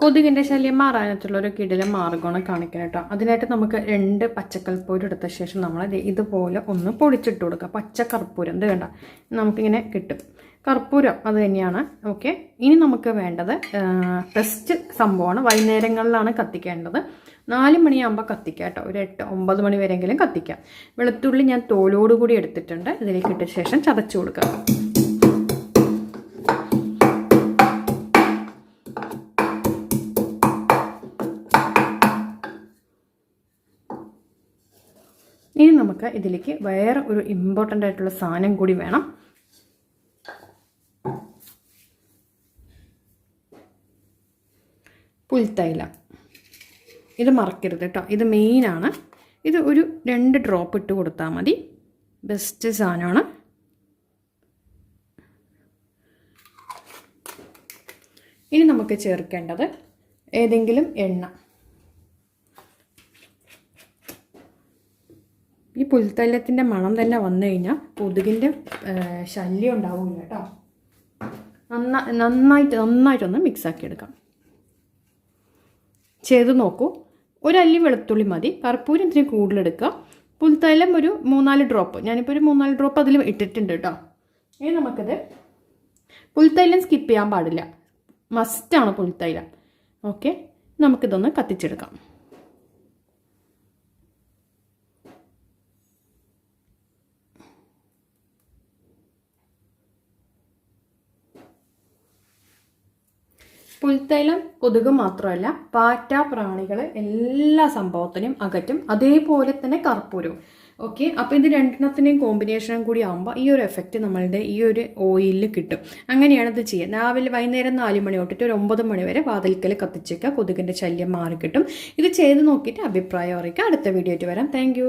കൊതുകിന്റെ ശല്യം മാറാനായിട്ടുള്ള ഒരു കിടിലം മാർഗമാണ് കാണിക്കുന്നത് കേട്ടോ. അതിനായിട്ട് നമുക്ക് രണ്ട് പച്ചക്കൽപ്പൂരം എടുത്ത ശേഷം നമ്മൾ ഇതുപോലെ ഒന്ന് പൊടിച്ചിട്ട് കൊടുക്കുക പച്ച കർപ്പൂരം. ഇത് വേണ്ട നമുക്കിങ്ങനെ കിട്ടും. കർപ്പൂരം അത് തന്നെയാണ്. ഓക്കെ. ഇനി നമുക്ക് വേണ്ടത് ടെസ്റ്റ് സംഭവമാണ്. വൈകുന്നേരങ്ങളിലാണ് കത്തിക്കേണ്ടത്. നാല് മണിയാകുമ്പോൾ കത്തിക്കാം കേട്ടോ. ഒരു എട്ട് ഒമ്പത് മണി വരെയെങ്കിലും കത്തിക്കാം. വെളുത്തുള്ളി ഞാൻ തോലോടുകൂടി എടുത്തിട്ടുണ്ട്. ഇതിലേക്ക് ഇട്ട ശേഷം ചതച്ച് കൊടുക്കുക ഇനി നമുക്ക് ഇതിലേക്ക് വേറെ ഒരു ഇമ്പോർട്ടന്റ് ആയിട്ടുള്ള സാധനം കൂടി വേണം. പുൽത്തൈലം. ഇത് മറക്കരുത് കേട്ടോ. ഇത് മെയിനാണ് ഇത് ഒരു രണ്ട് ഡ്രോപ്പ് ഇട്ട് കൊടുത്താൽ മതി. ബെസ്റ്റ് സാധനമാണ്. ഇനി നമുക്ക് ചേർക്കേണ്ടത് ഏതെങ്കിലും എണ്ണ. ഈ പുൽത്തൈലത്തിന്റെ മണം തന്നെ വന്നു കഴിഞ്ഞാൽ കൊതുകിന്റെ ശല്യം ഉണ്ടാവില്ല കേട്ടോ. നന്നാ നന്നായിട്ട് നന്നായിട്ടൊന്ന് മിക്സാക്കി എടുക്കാം. ചെയ്ത് നോക്കൂ. ഒരല്ലി വെളുത്തുള്ളി മതി. കർപ്പൂരം ഇത്തിരി കൂടുതലെടുക്കുക പുൽത്തൈലം ഒരു മൂന്നാൽ ഡ്രോപ്പ് ഞാനിപ്പോൾ ഒരു മൂന്നാൽ ഡ്രോപ്പ് അതിൽ ഇട്ടിട്ടുണ്ട് കേട്ടോ. ഇനി നമുക്കത് പുൽത്തൈലം സ്കിപ്പ് ചെയ്യാൻ പാടില്ല. മസ്റ്റാണ് പുൽത്തൈലം ഓക്കെ നമുക്കിതൊന്ന് കത്തിച്ചെടുക്കാം. പുൽത്തൈലം കൊതുക് മാത്രമല്ല പാറ്റ പ്രാണികൾ എല്ലാ സംഭവത്തിനും അകറ്റും. അതേപോലെ തന്നെ കർപ്പൂരവും. ഓക്കെ? അപ്പോൾ ഇത് രണ്ടെണ്ണത്തിന്റെയും കോമ്പിനേഷനും കൂടി ആകുമ്പോൾ ഈ ഒരു എഫക്റ്റ് നമ്മളുടെ ഈ ഒരു ഓയിലിൽ കിട്ടും. അങ്ങനെയാണ് ഇത് ചെയ്യുക. രാവിലെ വൈകുന്നേരം നാല് മണി തൊട്ടിട്ട് ഒരു ഒമ്പത് മണി വരെ വാതിൽക്കൽ കത്തിച്ചേക്കുക. കൊതുകിന്റെ ശല്യം മാറി കിട്ടും ഇത് ചെയ്ത് നോക്കിയിട്ട് അഭിപ്രായം അറിയിക്കുക. അടുത്ത വീഡിയോ ആയിട്ട് വരാം. താങ്ക്